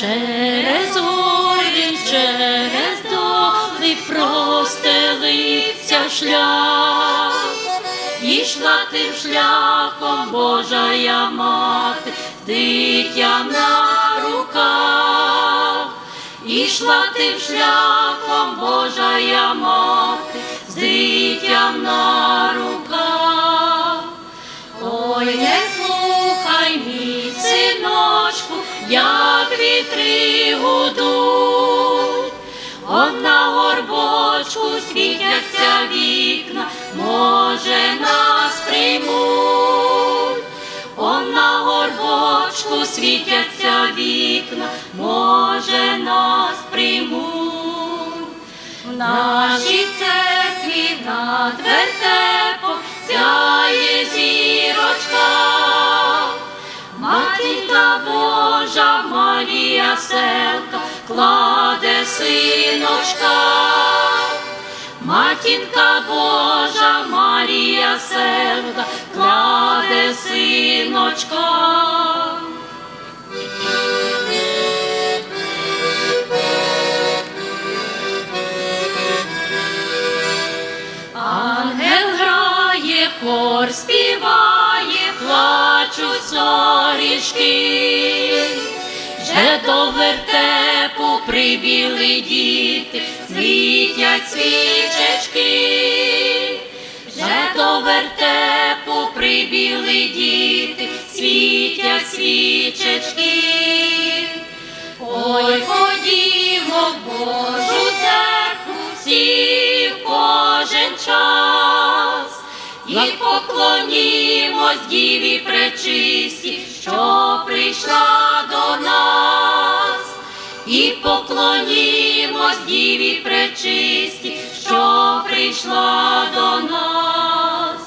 через горі, через доли простелився шлях, ішла тим шляхом Божа я мати, дитя на руках, ішла тим шляхом Божа я мати, з дитям на руках. Горбочку світяться вікна, може нас приймуть, Он на горбочку світяться вікна, може нас приймуть. В нашій церкві над вертепом сяє зірочка, Матінка Божа Марія Селка кладе синочка, Матінка Божа Марія Селка кладе синочка. Ангел грає, хор співає, плачуть сорічки, вже до вертепу прибіли діти, світять свічечки, вже до вертепу прибіли діти, світять свічечки. Ой, ходімо в Божу церкву всі кожен час, і поклонімось Діві пречисті, що прийшла поклонімось Діві пречисті, що прийшла до нас,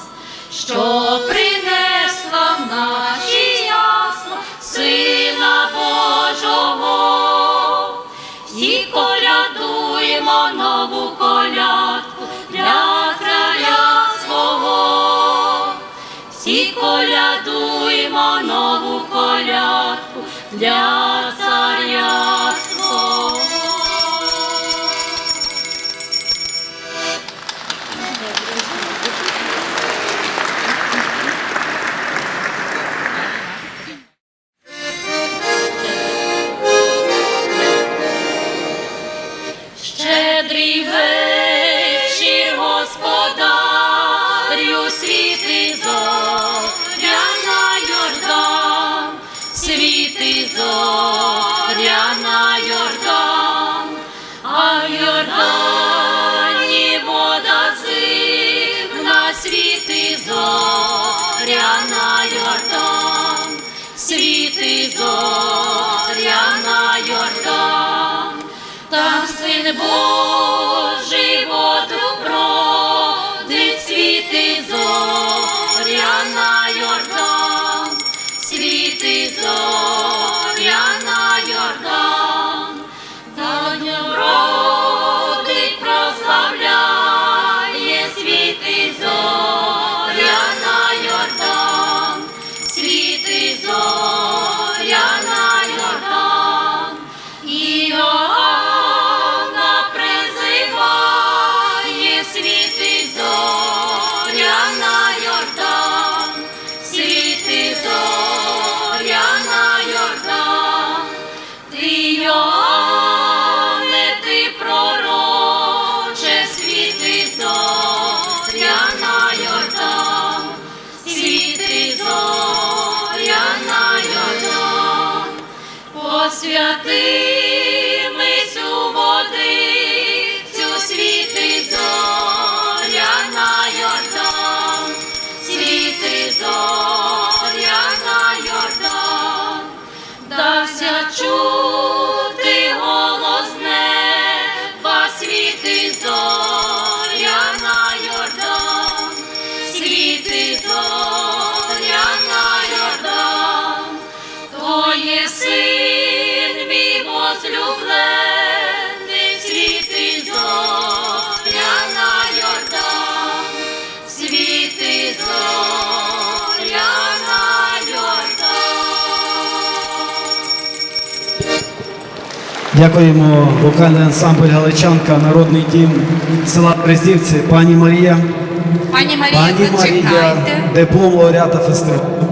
що принесла в наші ясла Сина Божого. Всі колядуємо нову колядку для царя свого. Всі колядуємо нову колядку для світи зоря на Йордан, світи зоря на Йордан, а в Йордані вода зимна, світи зоря на Йордан, світи зоря на Йордан. Там син Божий Дякуємо вокальний ансамбль Галичанка, народний дім села Березівці, пані Марія. Пані Марія, Пані Марія, диплом лауреата фестивалю.